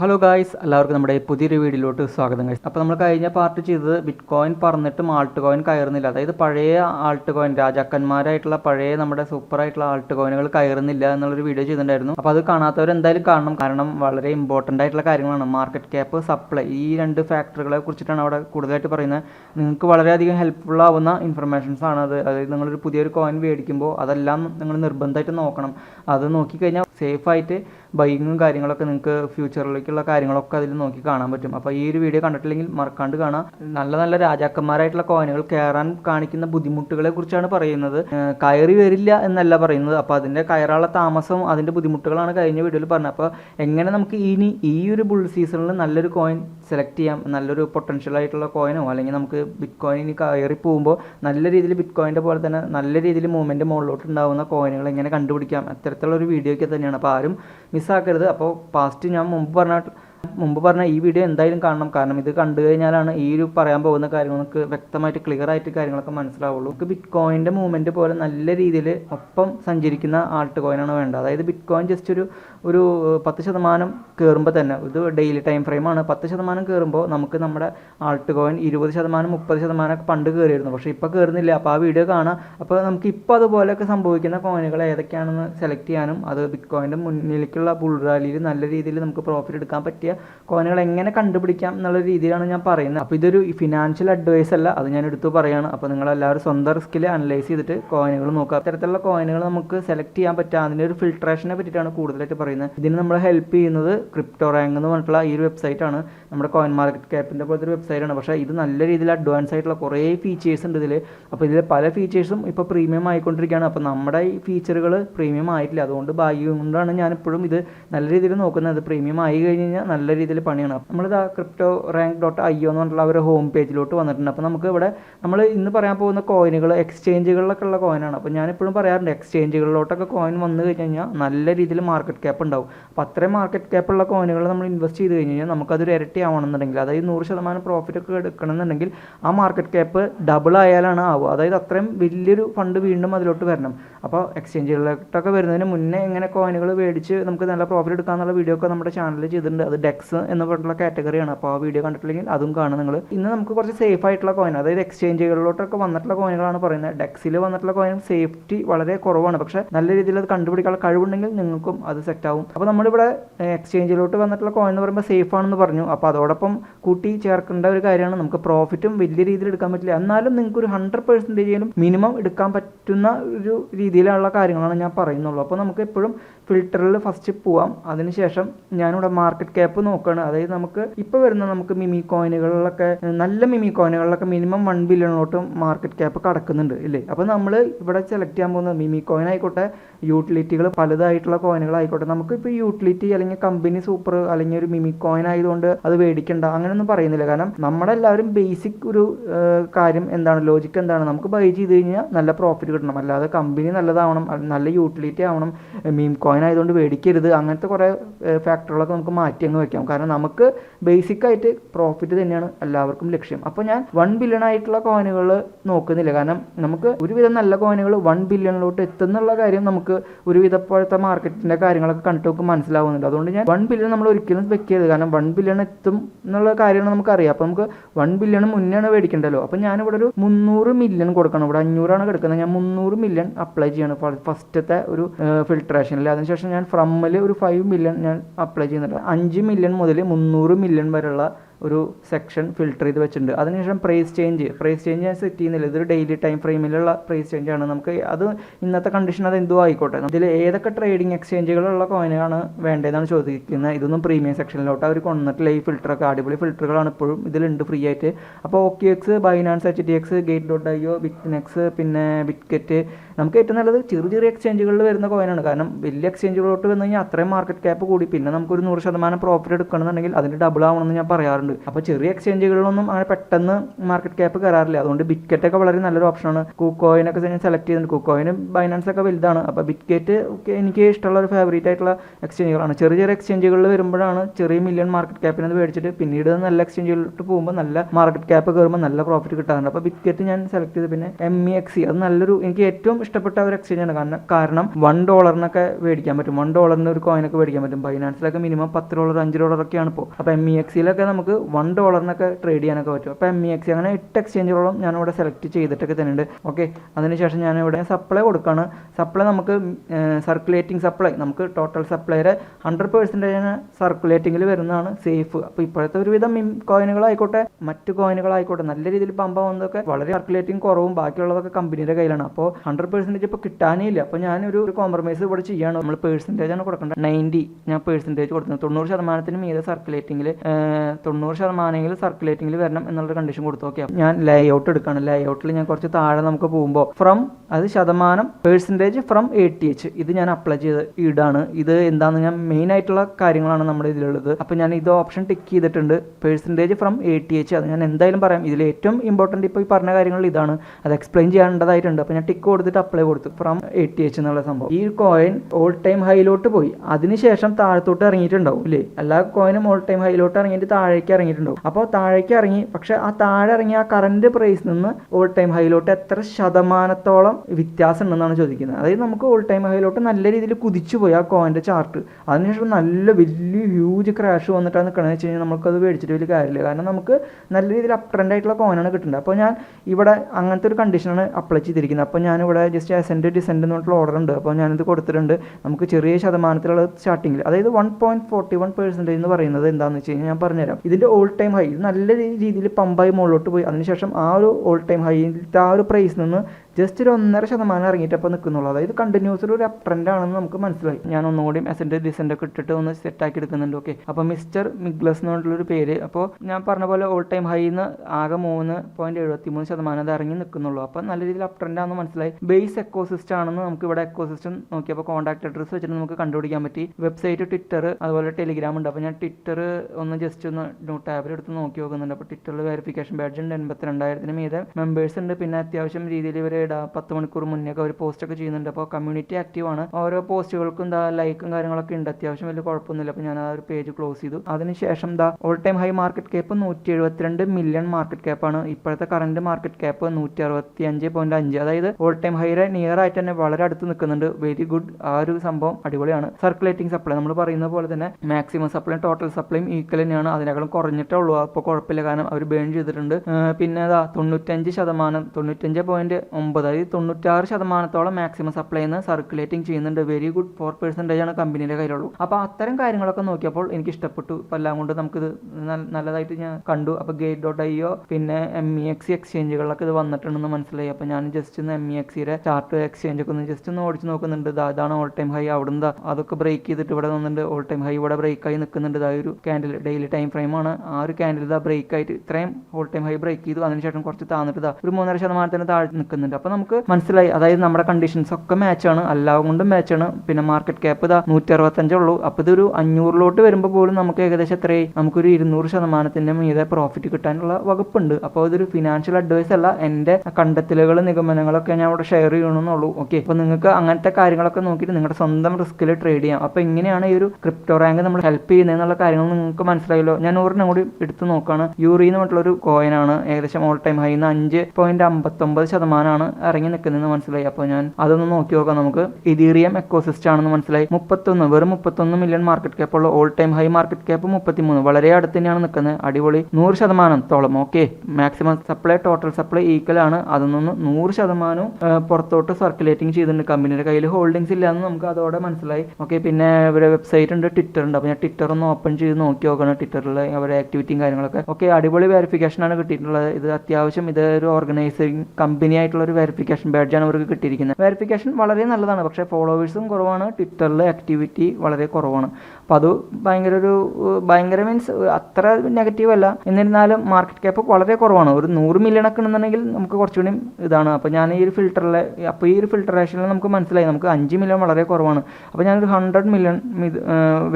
Hello guys എല്ലാവർക്കും നമ്മുടെ പുതിയൊരു വീഡിയോയിലോട്ട് സ്വാഗതം ഗൈസ് അപ്പോൾ നമ്മൾ കഴിഞ്ഞ പാർട്ട് ചെയ്തത് ബിറ്റ് കോയിൻ പറന്നിട്ടും ആൾട്ട് കോയിൻ കയറുന്നില്ല. അതായത് പഴയ ആൾട്ട് കോയിൻ രാജാക്കന്മാരായിട്ടുള്ള പഴയ നമ്മുടെ സൂപ്പർ ആയിട്ടുള്ള ആൾട്ട് കോയിനുകൾ കയറുന്നില്ല എന്നുള്ളൊരു വീഡിയോ ചെയ്തിട്ടുണ്ടായിരുന്നു. അപ്പോൾ അത് കാണാത്തവർ എന്തായാലും കാണണം. കാരണം വളരെ ഇമ്പോർട്ടന്റ് ആയിട്ടുള്ള കാര്യങ്ങളാണ്. മാർക്കറ്റ് ക്യാപ്പ് സപ്ലൈ ഈ രണ്ട് ഫാക്ടറികളെ കുറിച്ചിട്ടാണ് അവിടെ കൂടുതലായിട്ട് പറയുന്നത്. നിങ്ങൾക്ക് വളരെയധികം ഹെൽപ്ഫുൾ ആവുന്ന ഇൻഫർമേഷൻസ് ആണ് അത്. അതായത് നിങ്ങളൊരു പുതിയൊരു കോയിൻ മേടിക്കുമ്പോൾ അതെല്ലാം നിങ്ങൾ നിർബന്ധമായിട്ട് നോക്കണം. അത് നോക്കിക്കഴിഞ്ഞാൽ സേഫായിട്ട് ബൈങ്ങും കാര്യങ്ങളൊക്കെ നിങ്ങൾക്ക് ഫ്യൂച്ചറിലേക്കുള്ള കാര്യങ്ങളൊക്കെ അതിൽ നോക്കി കാണാൻ പറ്റും. അപ്പോൾ ഈ ഒരു വീഡിയോ കണ്ടിട്ടില്ലെങ്കിൽ മറക്കാണ്ട് കാണാം. നല്ല നല്ല രാജാക്കന്മാരായിട്ടുള്ള കോയിനുകൾ കയറാൻ കാണിക്കുന്ന ബുദ്ധിമുട്ടുകളെ കുറിച്ചാണ് പറയുന്നത്. കയറി വരില്ല എന്നല്ല പറയുന്നത്. അപ്പോൾ അതിന്റെ കയറാനുള്ള താമസവും അതിന്റെ ബുദ്ധിമുട്ടുകളാണ് കഴിഞ്ഞ വീഡിയോയിൽ പറഞ്ഞത്. അപ്പോൾ എങ്ങനെ നമുക്ക് ഇനി ഈ ഒരു ബുൾ സീസണിൽ നല്ലൊരു കോയിൻ സെലക്ട് ചെയ്യാം? നല്ലൊരു പൊട്ടൻഷ്യൽ ആയിട്ടുള്ള കോയിനോ അല്ലെങ്കിൽ നമുക്ക് ബിറ്റ് കോയിൻ ഇനി കയറി പോകുമ്പോൾ നല്ല രീതിയിൽ ബിറ്റ് കോയിന്റെ പോലെ തന്നെ നല്ല രീതിയിൽ മൂവ്മെന്റ് മുകളിലോട്ട് ഉണ്ടാകുന്ന കോയിനുകൾ എങ്ങനെ കണ്ടുപിടിക്കാം? അത്തരത്തിലുള്ള ഒരു വീഡിയോയ്ക്ക് തന്നെയാണ്. അപ്പോൾ ആരും മിസ്സാക്കരുത് അപ്പോൾ പാസ്റ്റ് ഞാൻ മുമ്പ് പറഞ്ഞ മുമ്പ് പറഞ്ഞ ഈ വീഡിയോ എന്തായാലും കാണണം. കാരണം ഇത് കണ്ടു കഴിഞ്ഞാലാണ് ഈ ഒരു പറയാൻ പോകുന്ന കാര്യങ്ങൾ നമുക്ക് വ്യക്തമായിട്ട് ക്ലിയർ ആയിട്ട് കാര്യങ്ങളൊക്കെ മനസ്സിലാവുള്ളൂ. നമുക്ക് ബിറ്റ് കോയിന്റെ മൂവ്മെന്റ് പോലെ നല്ല രീതിയിൽ ഒപ്പം സഞ്ചരിക്കുന്ന ആൾട്ട് കോയിനാണ് വേണ്ടത്. അതായത് ബിറ്റ് കോയിൻ ജസ്റ്റ് ഒരു ഒരു പത്ത് ശതമാനം കയറുമ്പോൾ തന്നെ ഇത് ഡെയിലി ടൈം ഫ്രെയിമാണ് പത്ത് ശതമാനം കയറുമ്പോൾ നമുക്ക് നമ്മുടെ ആൾട്ട് കോയിൻ ഇരുപത് ശതമാനം മുപ്പത് ശതമാനം പണ്ട് കയറിയിരുന്നു പക്ഷേ ഇപ്പോൾ കയറുന്നില്ല അപ്പോൾ ആ വീഡിയോ കാണാം. അപ്പോൾ നമുക്ക് ഇപ്പോൾ അതുപോലെയൊക്കെ സംഭവിക്കുന്ന കോയിനുകൾ ഏതൊക്കെയാണെന്ന് സെലക്ട് ചെയ്യാനും അത് ബിറ്റ് കോയിന്റെ മുന്നിലേക്കുള്ള ബുൾ റാലിയിൽ നല്ല രീതിയിൽ നമുക്ക് പ്രോഫിറ്റ് എടുക്കാൻ പറ്റിയ കോയിനുകൾ എങ്ങനെ കണ്ടുപിടിക്കാം എന്നുള്ള രീതിയിലാണ് ഞാൻ പറയുന്നത്. അപ്പോൾ ഇതൊരു ഫിനാൻഷ്യൽ അഡ്വൈസ് അല്ല അത് ഞാൻ എടുത്തു പറയുകയാണ് അപ്പോൾ നിങ്ങളെല്ലാവരും സ്വന്തം റിസ്കിൽ അനലൈസ് ചെയ്തിട്ട് കോയിനുകൾ നോക്കുക. അത്തരത്തിലുള്ള കോയിനുകൾ നമുക്ക് സെലക്ട് ചെയ്യാൻ പറ്റുക. അതിന്റെ ഒരു ഫിൽട്രേഷനെ പറ്റിയിട്ടാണ് കൂടുതലായിട്ട് പറയുന്നത്. ഇതിന് നമ്മൾ ഹെൽപ്പ് ചെയ്യുന്നത് ക്രിപ്റ്റോ റാങ്ക് എന്ന് പറഞ്ഞിട്ടുള്ള ഈ ഒരു വെബ്സൈറ്റ് ആണ്. നമ്മുടെ കോയിൻ മാർക്കറ്റ് ക്യാപ്പിന്റെ പോലത്തെ ഒരു വെബ്സൈറ്റ് ആണ്. പക്ഷേ ഇത് നല്ല രീതിയിൽ അഡ്വാൻസ് ആയിട്ടുള്ള കുറേ ഫീച്ചേഴ്സ് ഉണ്ട് ഇതിൽ അപ്പോൾ ഇതിൽ പല ഫീച്ചേഴ്സും ഇപ്പോൾ പ്രീമിയം ആയിക്കൊണ്ടിരിക്കുകയാണ്. അപ്പോൾ നമ്മുടെ ഈ ഫീച്ചറുകൾ പ്രീമിയം ആയിട്ടില്ല. അതുകൊണ്ട് ഭാഗ്യം കൊണ്ടാണ് ഞാനിപ്പോഴും ഇത് നല്ല രീതിയിൽ നോക്കുന്നത്. പ്രീമിയം ആയി കഴിഞ്ഞ് കഴിഞ്ഞാൽ നല്ല രീതിയിൽ പണിയാണ്. നമ്മളിത് ആ ക്രിപ്റ്റോ റാങ്ക് ഡോട്ട് ഐ എന്ന് പറഞ്ഞിട്ടുള്ള ഒരു ഹോം പേജിലോട്ട് വന്നിട്ടുണ്ട്. അപ്പോൾ നമുക്ക് ഇവിടെ നമ്മൾ ഇന്ന് പറയാൻ പോകുന്ന കോയിനുകൾ എക്സ്ചേഞ്ചുകളിലൊക്കെ ഉള്ള കോയിനാണ് അപ്പോൾ ഞാനിപ്പോഴും പറയാറുണ്ട് എക്സ്ചേഞ്ചുകളിലോട്ടൊക്കെ കോയിൻ വന്നു കഴിഞ്ഞ് കഴിഞ്ഞാൽ നല്ല രീതിയിൽ മാർക്കറ്റ് ക്യാപ്പ് ഉണ്ടാവും. അപ്പോൾ അത്രയും മാർക്കറ്റ് ക്യാപ്പ് ഉള്ള കോയിനുകൾ നമ്മൾ ഇൻവെസ്റ്റ് ചെയ്ത് കഴിഞ്ഞ് കഴിഞ്ഞാൽ നമുക്കതൊരു ഇരട്ടി ആവണമെന്നുണ്ടെങ്കിൽ അതായത് നൂറ് ശതമാനം പ്രോഫിറ്റ് ഒക്കെ എടുക്കണമെന്നുണ്ടെങ്കിൽ ആ മാർക്കറ്റ് ക്യാപ്പ് ഡബിൾ ആയാലാണ് ആവുക. അതായത് അത്രയും വലിയൊരു ഫണ്ട് വീണ്ടും അതിലോട്ട് വരണം. അപ്പോൾ എക്സ്ചേഞ്ചുകളിലോട്ടൊക്കെ വരുന്നതിന് മുന്നേ എങ്ങനെ കോയിനുകൾ മേടിച്ച് നമുക്ക് നല്ല പ്രോഫിറ്റ് എടുക്കാമെന്നുള്ള വീഡിയോ ഒക്കെ നമ്മുടെ ചാനലിൽ ചെയ്തിട്ടുണ്ട്. അത് ഡെക്സ് എന്ന് പറഞ്ഞിട്ടുള്ള കാറ്റഗറിയാണ് അപ്പോൾ ആ വീഡിയോ കണ്ടിട്ടില്ലെങ്കിൽ അതും കാണും നിങ്ങൾ ഇന്ന് നമുക്ക് കുറച്ച് സേഫ് ആയിട്ടുള്ള കോയിൻ അതായത് എക്സ്ചേഞ്ചുകളിലോട്ടൊക്കെ വന്നിട്ടുള്ള കോയിനുകളാണ് പറയുന്നത്. ഡെക്സിൽ വന്നിട്ടുള്ള കോയിൻ സേഫ്റ്റി വളരെ കുറവാണ്. പക്ഷേ നല്ല രീതിയിൽ അത് കണ്ടുപിടിക്കാനുള്ള കഴിവുണ്ടെങ്കിൽ നിങ്ങൾക്കും അത് സെറ്റ് ആവും. അപ്പോൾ നമ്മളിവിടെ എക്സ്ചേഞ്ചിലോട്ട് വന്നിട്ടുള്ള കോയിൻ എന്ന് പറയുമ്പോൾ സേഫ് ആണെന്ന് പറഞ്ഞു. അപ്പോൾ അതോടൊപ്പം കൂട്ടി ചേർക്കേണ്ട ഒരു കാര്യമാണ് നമുക്ക് പ്രോഫിറ്റും വലിയ രീതിയിൽ എടുക്കാൻ പറ്റില്ല. എന്നാലും നിങ്ങൾക്ക് ഒരു ഹൺഡ്രഡ് പെർസെന്റേജിലും മിനിമം എടുക്കാൻ പറ്റുന്ന ഒരു രീതിയിലുള്ള കാര്യങ്ങളാണ് ഞാൻ പറയുന്നുള്ളൂ. അപ്പോൾ നമുക്ക് എപ്പോഴും ഫിൽറ്ററിൽ ഫസ്റ്റ് പോവാം. അതിനുശേഷം ഞാനിവിടെ മാർക്കറ്റ് ക്യാപ്പ് നോക്കുകയാണ് അതായത് നമുക്ക് ഇപ്പോൾ വരുന്ന നമുക്ക് മിമി കോയിനുകളിലൊക്കെ നല്ല മിമി കോയിനുകളിലൊക്കെ മിനിമം വൺ ബില്യണോട്ടും മാർക്കറ്റ് ക്യാപ്പ് കടക്കുന്നുണ്ട് ഇല്ലേ? അപ്പോൾ നമ്മൾ ഇവിടെ സെലക്ട് ചെയ്യാൻ പോകുന്ന മിമി കോയിൻ ആയിക്കോട്ടെ യൂട്ടിലിറ്റികൾ പലതായിട്ടുള്ള കോയിനുകളായിക്കോട്ടെ നമുക്ക് ഇപ്പോൾ യൂട്ടിലിറ്റി അല്ലെങ്കിൽ കമ്പനി സൂപ്പർ അല്ലെങ്കിൽ ഒരു മിമി കോയിൻ ആയതുകൊണ്ട് അത് മേടിക്കണ്ട അങ്ങനെയൊന്നും പറയുന്നില്ല. കാരണം നമ്മളെല്ലാവരും ബേസിക് ഒരു കാര്യം എന്താണ് ലോജിക്ക് എന്താണ്? നമുക്ക് ബൈ ചെയ്ത് കഴിഞ്ഞാൽ നല്ല പ്രോഫിറ്റ് കിട്ടണം. അല്ലാതെ കമ്പനി നല്ലതാവണം നല്ല യൂട്ടിലിറ്റി ആവണം മീം കോയിൻ ആയതുകൊണ്ട് മേടിക്കരുത് അങ്ങനത്തെ കുറേ ഫാക്ടറുകളൊക്കെ നമുക്ക് മാറ്റി അങ്ങ് വെക്കാം കാരണം നമുക്ക് ബേസിക് ആയിട്ട് പ്രോഫിറ്റ് തന്നെയാണ് എല്ലാവർക്കും ലക്ഷ്യം. അപ്പോൾ ഞാൻ വൺ ബില്യൺ ആയിട്ടുള്ള കോയിനുകൾ നോക്കുന്നില്ല. കാരണം നമുക്ക് ഒരുവിധം നല്ല കോയിനുകൾ വൺ ബില്യണിലോട്ട് എത്തുന്നുള്ള കാര്യം നമുക്ക് ഒരുവിധ ഇപ്പോഴത്തെ മാർക്കറ്റിന്റെ കാര്യങ്ങളൊക്കെ കണ്ടിട്ട് നമുക്ക് മനസ്സിലാവുന്നുണ്ട്. അതുകൊണ്ട് ഞാൻ വൺ ബില്യൺ നമ്മൾ ഒരിക്കലും വെക്കരുത് കാരണം വൺ ബില്യൺ എത്തും എന്നുള്ള കാര്യങ്ങൾ നമുക്കറിയാം. അപ്പോൾ നമുക്ക് വൺ ബില്യൺ മുന്നെയാണ് മേടിക്കേണ്ടല്ലോ. അപ്പോൾ ഞാനിവിടെ ഒരു മുന്നൂറ് മില്യൺ കൊടുക്കണം. ഇവിടെ അഞ്ഞൂറാണ് കിടക്കുന്നത്. ഞാൻ മുന്നൂറ് മില്യൺ അപ്ലൈ ചെയ്യണം. ഫസ്റ്റത്തെ ഒരു ഫിൽട്രേഷനിൽ അതിനുശേഷം ഞാൻ ഫ്രമ്മിൽ ഒരു ഫൈവ് മില്യൺ ഞാൻ അപ്ലൈ ചെയ്യുന്നുണ്ട്. അഞ്ച് മില്യൺ മുതൽ മുന്നൂറ് മില്യൺ വരെയുള്ള ഒരു സെക്ഷൻ ഫിൽട്ടർ ചെയ്ത് വെച്ചിട്ടുണ്ട്. അതിനുശേഷം പ്രൈസ് ചേഞ്ച് പ്രൈസ് ചേഞ്ച് ഞാൻ സെറ്റ് ചെയ്യുന്നില്ല. ഇതൊരു ഡെയിലി ടൈം ഫ്രെയിമിലുള്ള പ്രൈസ് ചേഞ്ച് ആണ്. നമുക്ക് അത് ഇന്നത്തെ കണ്ടീഷൻ അത് എന്തോ ആയിക്കോട്ടെ. ഇതിൽ ഏതൊക്കെ ട്രേഡിംഗ് എക്സ്ചേഞ്ചുകളുള്ള കോയിനാണ് വേണ്ടതെന്നാണ് ചോദിക്കുന്നത്. ഇതൊന്നും പ്രീമിയം സെക്ഷനിലോട്ട് അവർ കൊണ്ടുവന്നിട്ടില്ല ഈ ഫിൽറ്ററൊക്കെ അടിപൊളി ഫിൽറ്ററുകളാണ് ഇപ്പോഴും ഇതിലുണ്ട് ഫ്രീ ആയിട്ട്. അപ്പോൾ OKX Binance H D X gate dot I O Bitnex പിന്നെ ബിറ്റ്കെറ്റ് നമുക്ക് ഏറ്റവും നല്ലത് ചെറിയ ചെറിയ എക്സ്ചേഞ്ചുകളിൽ വരുന്ന കോയിനാണ് കാരണം വലിയ എക്സ്ചേഞ്ചുകളിലോട്ട് വന്നു കഴിഞ്ഞാൽ അത്രയും മാർക്കറ്റ് ക്യാപ്പ് കൂടി. പിന്നെ നമുക്കൊരു നൂറ് ശതമാനം പ്രോഫിറ്റ് എടുക്കണമെന്നുണ്ടെങ്കിൽ അതിന് ഡബിൾ ആവണമെന്ന് ഞാൻ പറയാറുണ്ട്. അപ്പോൾ ചെറിയ എക്സ്ചേഞ്ചുകളിലൊന്നും അങ്ങനെ പെട്ടെന്ന് മാർക്കറ്റ് ക്യാപ്പ് കയറാറില്ല. അതുകൊണ്ട് ബിറ്റ്കെറ്റ് ഒക്കെ വളരെ നല്ലൊരു ഓപ്ഷനാണ് കൂക്കോയിനൊക്കെ ഞാൻ സെലക്ട് ചെയ്തിട്ടുണ്ട്. കൂക്കോയിനും ബൈനാൻസ് ഒക്കെ വലുതാണ്. അപ്പോൾ ബിറ്റ്കെറ്റ് ഒക്കെ എനിക്ക് ഇഷ്ടമുള്ള ഒരു ഫേവറേറ്റ് ആയിട്ടുള്ള എക്സ്ചേഞ്ചുകളാണ് ചെറിയ ചെറിയ എക്സ്ചേഞ്ചുകളിൽ വരുമ്പോഴാണ് ചെറിയ മില്യൺ മാർക്കറ്റ് ക്യാപ്പിനത് മേടിച്ചിട്ട് പിന്നീട് നല്ല എക്സ്ചേഞ്ചുകളിലോട്ട് പോകുമ്പോൾ നല്ല മാർക്കറ്റ് ക്യാപ്പ് കയറുമ്പോൾ നല്ല പ്രോഫിറ്റ് കിട്ടാറുണ്ട്. അപ്പോൾ ബിറ്റ്കെറ്റ് ഞാൻ സെലക്ട് ചെയ്ത്. പിന്നെ എം ഇ എക്സ് അത് നല്ലൊരു എനിക്ക് ഏറ്റവും ഇഷ്ടപ്പെട്ട ഒരു എക്സ്ചേഞ്ച് ആണ്. കാരണം കാരണം വൺ ഡോളറിനൊക്കെ മേടിക്കാൻ പറ്റും. വൺ ഡോളറിന് ഒരു കോയിനൊക്കെ മേടിക്കാൻ പറ്റും. ബൈനാൻസിലൊക്കെ മിനിമം പത്ത് ഡോളർ അഞ്ച് ഡോളർ ഒക്കെയാണ് ഇപ്പോൾ അപ്പോൾ എം ഇ എക്സിലൊക്കെ നമുക്ക് വൺ ഡോളറിനൊക്കെ ട്രേഡ് ചെയ്യാനൊക്കെ പറ്റും. അപ്പോൾ എം ഇ എക്സി അങ്ങനെ എട്ട് എക്സ്ചേഞ്ചുകളോളം ഇവിടെ സെലക്ട് ചെയ്തിട്ടൊക്കെ തന്നെയുണ്ട് ഓക്കെ അതിനുശേഷം ഞാൻ ഇവിടെ സപ്ലൈ കൊടുക്കുകയാണ് സപ്ലൈ നമുക്ക് സർക്കുലേറ്റിംഗ് സപ്ലൈ നമുക്ക് ടോട്ടൽ സപ്ലൈയുടെ ഹൺഡ്രഡ് പെർസെന്റേജ് സർക്കുലേറ്റിംഗിൽ വരുന്നതാണ് സേഫ് അപ്പോൾ ഇപ്പോഴത്തെ ഒരുവിധം മിം കോയിനുകളായിക്കോട്ടെ മറ്റു കോയിനുകളായിക്കോട്ടെ നല്ല രീതിയിൽ പമ്പ വന്നതൊക്കെ വളരെ സർക്കുലേറ്റിംഗ് കുറവും ബാക്കിയുള്ളതൊക്കെ കമ്പനിയുടെ കയ്യിലാണ്. അപ്പോൾ ഹൺഡ്രഡ് പെർസെന്റേജ് ഇപ്പോൾ കിട്ടാനേ ഇല്ല അപ്പോൾ ഞാനൊരു കോംപ്രമൈസ് ഇവിടെ ചെയ്യാണ്. നമ്മൾ പെർസെന്റേജ് ആണ് കൊടുക്കേണ്ടത് നയന്റി ഞാൻ പെർസെന്റേജ് കൊടുക്കുന്നത് തൊണ്ണൂറ് ശതമാനത്തിന് മീതെ സർക്കുലേറ്റിംഗിൽ തൊണ്ണൂറ് ശതമാനമെങ്കിലും സർക്കുലേറ്റിംഗിൽ വരണം എന്നുള്ള കണ്ടീഷൻ കൊടുത്തു. ഓക്കെ ഞാൻ ലേ ഔട്ട് എടുക്കുകയാണ് ലേ ഔട്ടിൽ ഞാൻ കുറച്ച് താഴെ നമുക്ക് പോകുമ്പോൾ ഫ്രം അത് ശതമാനം percentage from A T H ഇത് ഞാൻ അപ്ലൈ ചെയ്ത് ഇടാണ്. ഇത് എന്താണെന്ന് ഞാൻ മെയിൻ ആയിട്ടുള്ള കാര്യങ്ങളാണ് നമ്മുടെ ഇതിലുള്ളത്. അപ്പോൾ ഞാൻ ഇത് ഓപ്ഷൻ ടിക്ക് ചെയ്തിട്ടുണ്ട്. Percentage from A T H അത് ഞാൻ എന്തായാലും പറയാം. ഇതിൽ ഏറ്റവും ഇമ്പോർട്ടന്റ് ഇപ്പോൾ ഈ പറഞ്ഞ കാര്യങ്ങൾ ഇതാണ്. അത് എക്സ്പ്ലെയിൻ ചെയ്യേണ്ടതായിട്ടുണ്ട്. അപ്പോൾ ഞാൻ ടിക്ക് കൊടുത്തിട്ട് അപ്ലൈ കൊടുത്തു ഫ്രം എ ടി എച്ച് എന്നുള്ള സംഭവം. ഈ കോയിൻ ഓൾ ടൈം ഹൈയിലോട്ട് പോയി. അതിനുശേഷം താഴത്തോട്ട് ഇറങ്ങിയിട്ടുണ്ടാവും അല്ലേ എല്ലാ കോയിനും ഓൾ ടൈം ഹൈയിലോട്ട് ഇറങ്ങിയിട്ട് താഴേക്ക് ഇറങ്ങിയിട്ടുണ്ടാവും. അപ്പോൾ താഴേക്ക് ഇറങ്ങി പക്ഷെ ആ താഴെ ഇറങ്ങിയ ആ കറണ്ട് പ്രൈസിൽ നിന്ന് ഓൾ ടൈം ഹൈയിലോട്ട് എത്ര ശതമാനത്തോളം വ്യത്യാസം ഉണ്ടെന്നാണ് ചോദിക്കുന്നത്. അതായത് നമുക്ക് ഓൾ ടൈം ഹൈയിലോട്ട് നല്ല രീതിയിൽ കുതിച്ചു പോയി ആ കോയിന്റെ ചാർട്ട് അതിനുശേഷം നല്ല വലിയ ഹ്യൂജ് ക്രാഷ് വന്നിട്ടാണ് നിൽക്കണമെന്ന് വെച്ച് കഴിഞ്ഞാൽ നമുക്കത് മേടിച്ചിട്ട് വലിയ കാര്യമില്ല. കാരണം നമുക്ക് നല്ല രീതിയിൽ അപ് ട്രെൻഡ് ആയിട്ടുള്ള കോയിനാണ് കിട്ടുന്നത്. അപ്പോൾ ഞാൻ ഇവിടെ അങ്ങനത്തെ ഒരു കണ്ടീഷനാണ് അപ്ലൈ ചെയ്തിരിക്കുന്നത്. അപ്പോൾ ഞാനിവിടെ ജസ്റ്റ് അസെൻഡ് ഡിസെൻഡ് എന്ന് പറഞ്ഞിട്ടുള്ള ഓർഡർ ഉണ്ട്. അപ്പോൾ ഞാനിത് കൊടുത്തിട്ടുണ്ട്. നമുക്ക് ചെറിയ ശതമാനത്തിലുള്ള സ്റ്റാർട്ടിങ്ങിൽ അതായത് one point forty one percentage എന്ന് പറയുന്നത് എന്താണെന്ന് വെച്ച് കഴിഞ്ഞാൽ ഞാൻ പറഞ്ഞുതരാം. ഇതിന്റെ ഓൾ ടൈം ഹൈ ഇത് നല്ല രീതിയിൽ പമ്പായി മുകളിലോട്ട് പോയി. അതിനുശേഷം ആ ഒരു ഓൾ ടൈം ഹൈ ആ ഒരു പ്രൈസിൽ നിന്ന് ജസ്റ്റ് ഒരു ഒന്നര ശതമാനം ഇറങ്ങിയിട്ടപ്പോൾ നിൽക്കുന്നുള്ളൂ അതായത് കണ്ടിന്യൂസ്ലി ഒരു അപ് ട്രെൻഡ് ആണെന്ന് നമുക്ക് മനസ്സിലായി. ഞാൻ ഒന്നുകൂടി അസെന്റ് ഡിസെന്റ് ഒക്കെ ഇട്ടിട്ട് ഒന്ന് സെറ്റ് ആക്കി എടുക്കുന്നുണ്ട് ഓക്കെ അപ്പോൾ മിസ്റ്റർ മിഗ്ലസ് എന്ന് പറഞ്ഞിട്ടുള്ളൊരു പേര്. അപ്പോൾ ഞാൻ പറഞ്ഞ പോലെ ഓൾ ടൈം ഹൈ നിന്ന് ആകെ മൂന്ന് പോയിന്റ് എഴുപത്തി മൂന്ന് ശതമാനം അത് ഇറങ്ങി നിൽക്കുന്നുള്ളൂ അപ്പോൾ നല്ല രീതിയിൽ അപ് ട്രെൻഡ് ആണെന്ന് മനസ്സിലായി. ബേസ് എക്കോസിസ്റ്റം ആണെന്ന് നമുക്ക് ഇവിടെ എക്കോസിസ്റ്റം നോക്കിയപ്പോൾ കോൺടാക്ട് അഡ്രസ്സ് വെച്ചിട്ട് നമുക്ക് കണ്ടുപിടിക്കാൻ പറ്റി. വെബ്സൈറ്റ് ട്വിറ്റർ അതുപോലെ ടെലിഗ്രാം ഉണ്ട്. അപ്പോൾ ഞാൻ ട്വിറ്റർ ഒന്ന് ജസ്റ്റ് ഒന്ന് ടാബിൽ എടുത്ത് നോക്കി നോക്കുന്നുണ്ട്. അപ്പോൾ ട്വിറ്ററിൽ വെരിഫിക്കേഷൻ ബാഡ്ജ് ഉണ്ട് എൺപത്തിരണ്ടായിരത്തിന് മീതെ മെമ്പേഴ്സ് ഉണ്ട്. പിന്നെ അത്യാവശ്യം രീതിയിൽ ഇവർ ഇടാം പത്ത് മണിക്കൂർ മുന്നേ ഒക്കെ അവർ പോസ്റ്റ് ഒക്കെ ചെയ്യുന്നുണ്ട്. അപ്പോൾ കമ്മ്യൂണിറ്റി ആക്റ്റീവ് ആണ്. ഓരോ പോസ്റ്റുകൾക്കും എന്താ ലൈക്കും കാര്യങ്ങളൊക്കെ ഉണ്ട്. അത്യാവശ്യം വലിയ കുഴപ്പമൊന്നുമില്ല. അപ്പോൾ ഞാൻ ആ ഒരു പേജ് ക്ലോസ് ചെയ്തു. അതിനുശേഷം ദാ all time high market cap നൂറ്റി എഴുപത്തിരണ്ട് മില്യൺ മാർക്കറ്റ് ക്യാപ്പാണ് ഇപ്പോഴത്തെ കറണ്ട് മാർക്കറ്റ് ക്യാപ്പ് നൂറ്റി അറുപത്തി അഞ്ച്. പോയിന്റ് അഞ്ച് അതായത് ഓൾ ടൈം ഹൈയുടെ നിയർ ആയിട്ട് തന്നെ വളരെ അടുത്ത് നിൽക്കുന്നുണ്ട്. വെരി ഗുഡ് ആ ഒരു സംഭവം അടിപൊളിയാണ്. സർക്കുലേറ്റിംഗ് സപ്ലൈ നമ്മൾ പറയുന്ന പോലെ തന്നെ മാക്സിമം സപ്ലൈ ടോട്ടൽ സപ്ലൈയും ഈക്വൽ തന്നെയാണ്. അതിനേക്കാളും കുറഞ്ഞിട്ടേ ഉള്ളൂ. അപ്പോൾ കുഴപ്പമില്ല. കാരണം അവർ ബേൺ ചെയ്തിട്ടുണ്ട്. പിന്നെ അതാ തൊണ്ണൂറ്റഞ്ച് ശതമാനം തൊണ്ണൂറ്റഞ്ച് പോയിന്റ് ഒമ്പത് അതായത് തൊണ്ണൂറ്റാറ് ശതമാനത്തോളം മാക്സിമം സപ്ലൈ നിന്ന് സർക്കുലേറ്റിംഗ് ചെയ്യുന്നുണ്ട്. വെരി ഗുഡ് ഫോർ പെർസെന്റേജ് ആണ് കമ്പനിയുടെ കയ്യിലുള്ളൂ. അപ്പോൾ അത്തരം കാര്യങ്ങളൊക്കെ നോക്കിയപ്പോൾ എനിക്ക് ഇഷ്ടപ്പെട്ടു. അപ്പോൾ എല്ലാം കൊണ്ട് നമുക്കിത് നല്ല- നല്ലതായിട്ട് ഞാൻ കണ്ടു. അപ്പോൾ ഗേറ്റ് ഡോട്ട് ഐയോ പിന്നെ എം ഇ എക്സ് എക്സ്ചേഞ്ചുകളിലൊക്കെ ഇത് വന്നിട്ടുണ്ടെന്ന് മനസ്സിലായി. അപ്പോൾ ഞാൻ ജസ്റ്റ് ഒന്ന് എം ഇ എക്സിയുടെ ചാർട്ട് എക്സ്ചേഞ്ച് ഒക്കെ ഒന്ന് ജസ്റ്റ് ഒന്ന് ഓടിച്ച് നോക്കുന്നുണ്ട്. ഇതാണ് ഓൾ ടൈം ഹൈ അവിടെ നിന്ന് അതൊക്കെ ബ്രേക്ക് ചെയ്തിട്ട് ഇവിടെ നിന്നുണ്ട് ഓൾ ടൈം ഹൈ ഇവിടെ ബ്രേക്ക് ആയി നിൽക്കുന്നുണ്ട് ഇതാ ഒരു ക്യാൻഡിൽ ഡെയിലി ടൈം ഫ്രെയിമാണ് ആ ഒരു ക്യാൻഡിൽ ഇതാ ബ്രേക്ക് ആയിട്ട് ഇത്രയും ഓൾ ടൈം ഹൈ ബ്രേക്ക് ചെയ്തു. അതിനുശേഷം കുറച്ച് താന്നിട്ട് ഇതാ ഒരു മൂന്നര ശതമാനത്തിന് താഴെ നിൽക്കുന്നുണ്ട് അപ്പോൾ നമുക്ക് മനസ്സിലായി. അതായത് നമ്മുടെ കണ്ടീഷൻസ് ഒക്കെ മാച്ചാണ് എല്ലാം കൊണ്ടും മാച്ചാണ് പിന്നെ മാർക്കറ്റ് ക്യാപ്പ് ഇതാ നൂറ്റി അറുപത്തഞ്ചേ ഉള്ളൂ. അപ്പോൾ ഇതൊരു അഞ്ഞൂറിലോട്ട് വരുമ്പോൾ പോലും നമുക്ക് ഏകദേശം എത്രയായി? നമുക്കൊരു ഇരുന്നൂറ് ശതമാനത്തിന്റെ മീതെ പ്രോഫിറ്റ് കിട്ടാനുള്ള വകുപ്പുണ്ട്. അപ്പോൾ ഇതൊരു ഫിനാൻഷ്യൽ അഡ്വൈസ് അല്ല. എന്റെ കണ്ടെത്തലുകൾ നിഗമനങ്ങളൊക്കെ ഞാൻ അവിടെ ഷെയർ ചെയ്യണമെന്നുള്ളൂ ഓക്കെ അപ്പോൾ നിങ്ങൾക്ക് അങ്ങനത്തെ കാര്യങ്ങളൊക്കെ നോക്കിയിട്ട് നിങ്ങളുടെ സ്വന്തം റിസ്ക്കിൽ ട്രേഡ് ചെയ്യാം. അപ്പോൾ എങ്ങനെയാണ് ഈ ഒരു ക്രിപ്റ്റോ റാങ്ക് നമ്മൾ ഹെൽപ്പ് ചെയ്യുന്നതെന്നുള്ള കാര്യങ്ങൾ നിങ്ങൾക്ക് മനസ്സിലായല്ലോ. ഞാൻ ഒരെണ്ണം കൂടി എടുത്ത് നോക്കുകയാണ് യൂറി എന്ന് പറഞ്ഞിട്ടുള്ള ഒരു കോയിനാണ് ഏകദേശം ഓൾ ടൈം ഹൈ അഞ്ച് പോയിന്റ് അമ്പത്തൊമ്പത് ശതമാനമാണ് ഇറങ്ങി നിൽക്കുന്നതെന്ന് മനസ്സിലായി. അപ്പോൾ ഞാൻ അതൊന്ന് നോക്കി നോക്കാം നമുക്ക്. ഇതീറിയം എക്കോസിസ്റ്റ് ആണെന്ന് മനസ്സിലായി. മുപ്പത്തൊന്ന് വെറും മുപ്പത്തൊന്ന് മില്യൺ മാർക്കറ്റ് ക്യാപ്പ് ഉള്ള all time high market cap മുപ്പത്തിമൂന്ന്. വളരെ അടുത്ത് തന്നെയാണ് നിൽക്കുന്നത്. അടിപൊളി. നൂറ് ശതമാനത്തോളം okay maximum supply total supply equal ആണ്. അതിൽ നിന്ന് നൂറ് ശതമാനവും പുറത്തോട്ട് സർക്കുലേറ്റിംഗ് ചെയ്തിട്ടുണ്ട്. കമ്പനിയുടെ കയ്യിൽ ഹോൾഡിങ്സ് ഇല്ല എന്ന് നമുക്ക് അതോടെ മനസ്സിലായി. ഓക്കെ പിന്നെ ഇവരെ വെബ്സൈറ്റ് ഉണ്ട് ട്വിറ്റർ ഉണ്ട്. അപ്പോൾ ഞാൻ ട്വിറ്റർ ഒന്ന് ഓപ്പൺ ചെയ്ത് നോക്കി നോക്കണം. ട്വിറ്ററിൽ അവരുടെ ആക്ടിവിറ്റിയും കാര്യങ്ങളൊക്കെ. ഓക്കെ അടിപൊളി വെരിഫിക്കേഷൻ ആണ് കിട്ടിയിട്ടുള്ളത്. ഇത് അത്യാവശ്യം ഇത് ഒരു ഓർഗനൈസിങ് കമ്പനി ആയിട്ടുള്ള ഒരു വെരിഫിക്കേഷൻ ബാഡ്ജാണ് അവർക്ക് കിട്ടിയിരിക്കുന്നത്. വെരിഫിക്കേഷൻ വളരെ നല്ലതാണ്. പക്ഷേ ഫോളോവേഴ്സും കുറവാണ്. ട്വിറ്ററിൽ ആക്ടിവിറ്റി വളരെ കുറവാണ്. അപ്പോൾ അത് ഭയങ്കര ഒരു ഭയങ്കര മീൻസ് അത്ര നെഗറ്റീവ് അല്ല. എന്നിരുന്നാലും മാർക്കറ്റ് ക്യാപ്പ് വളരെ കുറവാണ്. ഒരു നൂറ് മില്യൺ ഒക്കെ ഉണ്ടെന്നുണ്ടെങ്കിൽ നമുക്ക് കുറച്ചുകൂടി ഇതാണ്. അപ്പോൾ ഞാൻ ഈ ഒരു ഫിൽറ്ററിലെ അപ്പോൾ ഈ ഒരു ഫിൽട്ടറേഷനിൽ നമുക്ക് മനസ്സിലായി. നമുക്ക് അഞ്ച് മില്യൺ വളരെ കുറവാണ്. അപ്പോൾ ഞാനൊരു ഹൺഡ്രഡ് മില്യൺ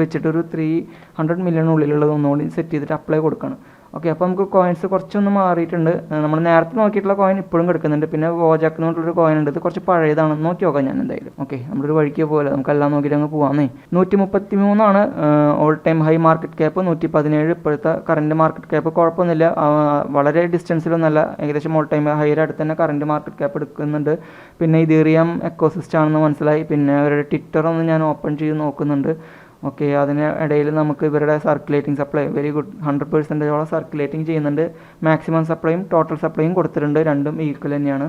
വെച്ചിട്ട് ഒരു ത്രീ ഹൺഡ്രഡ് മില്യൺ ഉള്ളിലുള്ളത് ഒന്നുകൂടി സെറ്റ് ചെയ്തിട്ട് അപ്ലൈ കൊടുക്കണം. ഓക്കെ അപ്പോൾ നമുക്ക് കോയിൻസ് കുറച്ചൊന്ന് മാറിയിട്ടുണ്ട്. നമ്മൾ നേരത്തെ നോക്കിയിട്ടുള്ള കോയിൻ ഇപ്പോഴും കിടക്കുന്നുണ്ട്. പിന്നെ വോജാക്ക് എന്ന് കോയിൻ ഉണ്ട്. ഇത് കുറച്ച് പഴയതാണ് നോക്കി നോക്കാം ഞാൻ എന്തായാലും. ഓക്കെ നമ്മളൊരു വഴിക്ക് പോലെ നമുക്ക് എല്ലാം നോക്കിയിട്ട് അങ്ങ് പോകാമെന്നേ നൂറ്റി മുപ്പത്തി മൂന്നാണ് all time high market cap നൂറ്റി പതിനേഴ് ഇപ്പോഴത്തെ കറണ്ട് മാർക്കറ്റ് ക്യാപ്പ് കുഴപ്പമൊന്നുമില്ല. വളരെ ഡിസ്റ്റൻസിലൊന്നല്ല ഏകദേശം ഓൾ ടൈം ഹൈയുടെ അടുത്ത് തന്നെ കറണ്ട് മാർക്കറ്റ് ക്യാപ്പ് എടുക്കുന്നുണ്ട്. പിന്നെ ഇതേറിയം എക്കോസിസ്റ്റ് ആണെന്ന് മനസ്സിലായി. പിന്നെ അവരുടെ ട്വിറ്റർ ഒന്ന് ഞാൻ ഓപ്പൺ ചെയ്ത് നോക്കുന്നുണ്ട്. ഓക്കെ അതിന് ഇടയിൽ നമുക്ക് ഇവരുടെ circulating supply very good hundred പെർസെന്റേജോളം circulating ചെയ്യുന്നുണ്ട്. മാക്സിമം സപ്ലൈയും ടോട്ടൽ സപ്ലൈയും കൊടുത്തിട്ടുണ്ട് രണ്ടും ഈക്വൽ തന്നെയാണ്.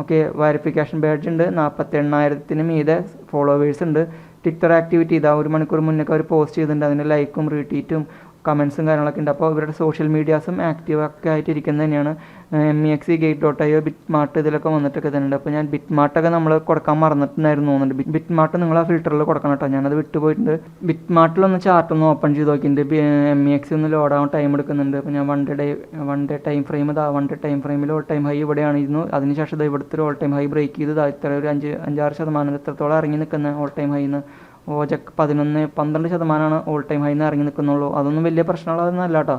ഓക്കെ വെരിഫിക്കേഷൻ ബാഡ്ജ് ഉണ്ട് നാൽപ്പത്തി എണ്ണായിരത്തിന് മീതെ ഫോളോവേഴ്സ് ഉണ്ട്. ട്വിറ്റർ ആക്ടിവിറ്റി ഇതാ ഒരു മണിക്കൂർ മുന്നേ അവർ പോസ്റ്റ് ചെയ്തിട്ടുണ്ട് അതിന്റെ ലൈക്കും റീട്വീറ്റും കമൻസും കാര്യങ്ങളൊക്കെ ഉണ്ട്. അപ്പോൾ ഇവരുടെ സോഷ്യൽ മീഡിയാസും ആക്റ്റീവ് ഒക്കെ ആയിട്ടിരിക്കുന്നത് തന്നെയാണ്. M E X C gate dot I BitMart ഇതിലൊക്കെ വന്നിട്ടൊക്കെ തന്നെയുണ്ട് അപ്പോൾ ഞാൻ ബിറ്റ് മാർട്ടൊക്കെ നമ്മൾ കൊടുക്കാൻ മറന്നിട്ടുണ്ടായിരുന്നു തോന്നുന്നുണ്ട്. ബിറ്റ് മാർട്ട് നിങ്ങൾ ആ ഫിൽറ്ററിൽ കൊടുക്കണം കേട്ടോ. ഞാനത് വിട്ടുപോയിട്ടുണ്ട് ബിറ്റ് മാർട്ടിലൊന്ന് ചാർട്ട് ഒന്ന് ഓപ്പൺ ചെയ്ത് നോക്കിയിട്ടുണ്ട്. എം ഇ എക്സി ഒന്ന് ലോഡ് ആവാൻ ടൈം എടുക്കുന്നുണ്ട്. അപ്പോൾ ഞാൻ one day day one day time frame ഇതാ വൺ ഡേ ടൈം ഫ്രെയിമിൽ ഓൾ ടൈം ഹൈ ഇവിടെയാണ് ഇരുന്നു. അതിനുശേഷം ഇവിടുത്തെ ഒരു ഓൾ ടൈം ഹൈ ബ്രേക്ക് ചെയ്ത് ഇതാ ഇത്ര ഒരു അഞ്ച് അഞ്ചാറ് ശതമാനം എത്രത്തോളം ഇറങ്ങി നിൽക്കുന്ന ഓൾ ടൈം ഹൈന്ന് ഓജക്ക് പതിനൊന്ന് പന്ത്രണ്ട് ശതമാനമാണ് ഓൾ ടൈം ഹൈന്ന് ഇറങ്ങി നിൽക്കുന്നുള്ളൂ. അതൊന്നും വലിയ പ്രശ്നമുള്ളതൊന്നുമല്ല കേട്ടോ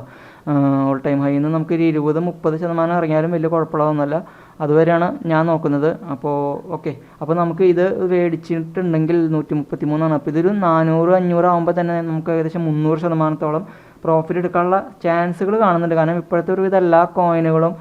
ഓൾ ടൈം ഹൈന്ന് നമുക്ക് ഒരു ഇരുപത് മുപ്പത് ശതമാനം ഇറങ്ങിയാലും വലിയ കുഴപ്പമുള്ളതൊന്നുമല്ല. അതുവരെയാണ് ഞാൻ നോക്കുന്നത്. അപ്പോൾ ഓക്കെ അപ്പോൾ നമുക്ക് ഇത് മേടിച്ചിട്ടുണ്ടെങ്കിൽ നൂറ്റി മുപ്പത്തി മൂന്നാണ് അപ്പോൾ ഇതൊരു നാനൂറ് അഞ്ഞൂറ് ആകുമ്പോൾ തന്നെ നമുക്ക് ഏകദേശം മുന്നൂറ് ശതമാനത്തോളം പ്രോഫിറ്റ് എടുക്കാനുള്ള ചാൻസുകൾ കാണുന്നുണ്ട്. കാരണം ഇപ്പോഴത്തെ ഒരുവിധ എല്ലാ കോയിനുകളും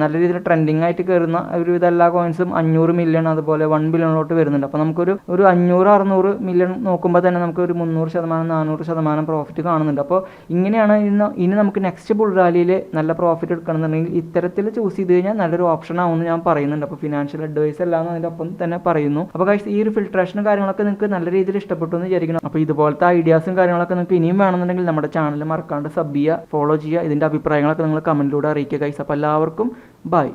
നല്ല രീതിയിൽ ട്രെൻഡിങ് ആയിട്ട് കയറുന്ന ഒരുവിധ എല്ലാ കോയിൻസും അഞ്ഞൂറ് മില്യൺ അതുപോലെ വൺ ബില്യണിലോട്ട് വരുന്നുണ്ട്. അപ്പോൾ നമുക്കൊരു ഒരു അഞ്ഞൂറ് അറുന്നൂറ് മില്യൺ നോക്കുമ്പോൾ തന്നെ നമുക്ക് ഒരു മുന്നൂറ് ശതമാനം നാനൂറ് ശതമാനം പ്രോഫിറ്റ് കാണുന്നുണ്ട്. അപ്പോൾ ഇങ്ങനെയാണ് ഇന്ന് ഇനി നമുക്ക് നെക്സ്റ്റ് ബുൾ റാലിയിൽ നല്ല പ്രോഫിറ്റ് എടുക്കണമെന്നുണ്ടെങ്കിൽ ഇത്തരത്തിൽ ചൂസ് ചെയ്ത് കഴിഞ്ഞാൽ നല്ലൊരു ഓപ്ഷൻ ആവുമെന്ന് ഞാൻ പറയുന്നുണ്ട്. അപ്പോൾ ഫിനാൻഷ്യൽ അഡ്വൈസ് എല്ലാം അതിന്റെ ഒപ്പം തന്നെ പറയുന്നു. അപ്പോൾ കഴിച്ച് ഈ ഒരു ഫിൽട്രേഷനും കാര്യങ്ങളൊക്കെ നിങ്ങൾക്ക് നല്ല രീതിയിൽ ഇഷ്ടപ്പെട്ടു എന്ന് വിചാരിക്കണം അപ്പോൾ ഇതുപോലത്തെ ഐഡിയാസും കാര്യങ്ങളൊക്കെ നിങ്ങൾക്ക് ഇനിയും വേണമെന്നുണ്ടെങ്കിൽ നമ്മുടെ ചാനൽ മറക്കാണ്ട് സബ് ചെയ്യുക ഫോളോ ചെയ്യുക. ഇതിന്റെ അഭിപ്രായങ്ങളൊക്കെ നിങ്ങൾ കമന്റിലൂടെ അറിയിക്കുക കൈസ് അപ്പോൾ എല്ലാവർക്കും ബൈ.